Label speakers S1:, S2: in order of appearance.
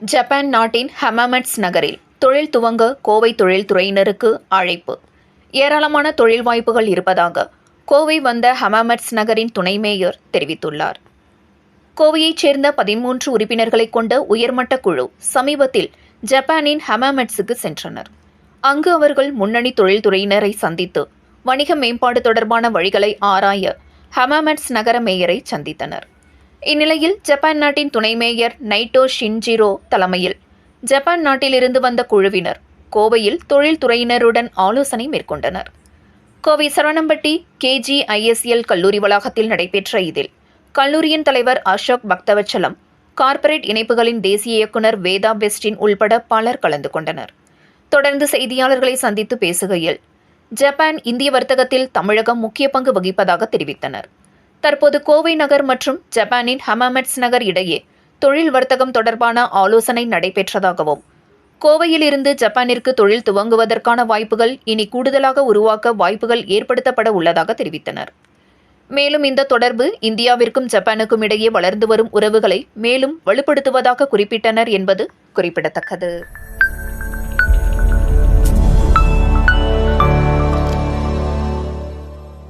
S1: Japan நாட்டின் ஹமாமட்ஸ் நகரில் தொழில் துவங்க கோவை தொழில்துறையினருக்கு அழைப்பு. ஏராளமான தொழில் வாய்ப்புகள் இருப்பதாக கோவை வந்த ஹமாமட்ஸ் நகரின் துணை மேயர் தெரிவித்துள்ளார். கோவையைச் சேர்ந்த பதிமூன்று உறுப்பினர்களைக் கொண்ட உயர்மட்ட குழு சமீபத்தில் ஜப்பானின் ஹமாமெட்ஸுக்கு சென்றனர். அங்கு அவர்கள் முன்னணி தொழில்துறையினரை சந்தித்து வணிக மேம்பாடு தொடர்பான வழிகளை ஆராய ஹமாமெட்ஸ் நகர மேயரை சந்தித்தனர். இந்நிலையில் ஜப்பான் நாட்டின் துணை மேயர் நைட்டோ ஷின்ஜிரோ தலைமையில். ஜப்பான் நாட்டிலிருந்து வந்த குழுவினர் கோவையில் தொழில்துறையினருடன் ஆலோசனை மேற்கொண்டனர். கோவை சரவணம்பட்டி கேஜிஐஎஸ்எல் கல்லூரி வளாகத்தில் நடைபெற்ற இதில் கல்லூரியின் தலைவர் அசோக் பக்தவச்சலம் கார்ப்பரேட் இணைப்புகளின் தேசிய இயக்குனர் வேதா பெஸ்டின் உள்பட பலர் கலந்து கொண்டனர். தொடர்ந்து செய்தியாளர்களை சந்தித்து பேசுகையில் ஜப்பான் இந்திய வர்த்தகத்தில் தமிழகம் முக்கிய பங்கு வகிப்பதாக தெரிவித்தனர். தற்போது கோவை நகர் மற்றும் ஜப்பானின் ஹமாமெட்ஸ் நகர் இடையே தொழில் வர்த்தகம் தொடர்பான ஆலோசனை நடைபெற்றதாகவும் கோவையில் இருந்து ஜப்பானிற்கு தொழில் துவங்குவதற்கான வாய்ப்புகள் இனி கூடுதலாக உருவாக்க வாய்ப்புகள் ஏற்படுத்தப்பட உள்ளதாக தெரிவித்தனர். மேலும் இந்த தொடர்பு இந்தியாவிற்கும் ஜப்பானுக்கும் இடையே வளர்ந்து வரும் உறவுகளை மேலும் வலுப்படுத்துவதாக குறிப்பிட்டனர் என்பது குறிப்பிடத்தக்கது.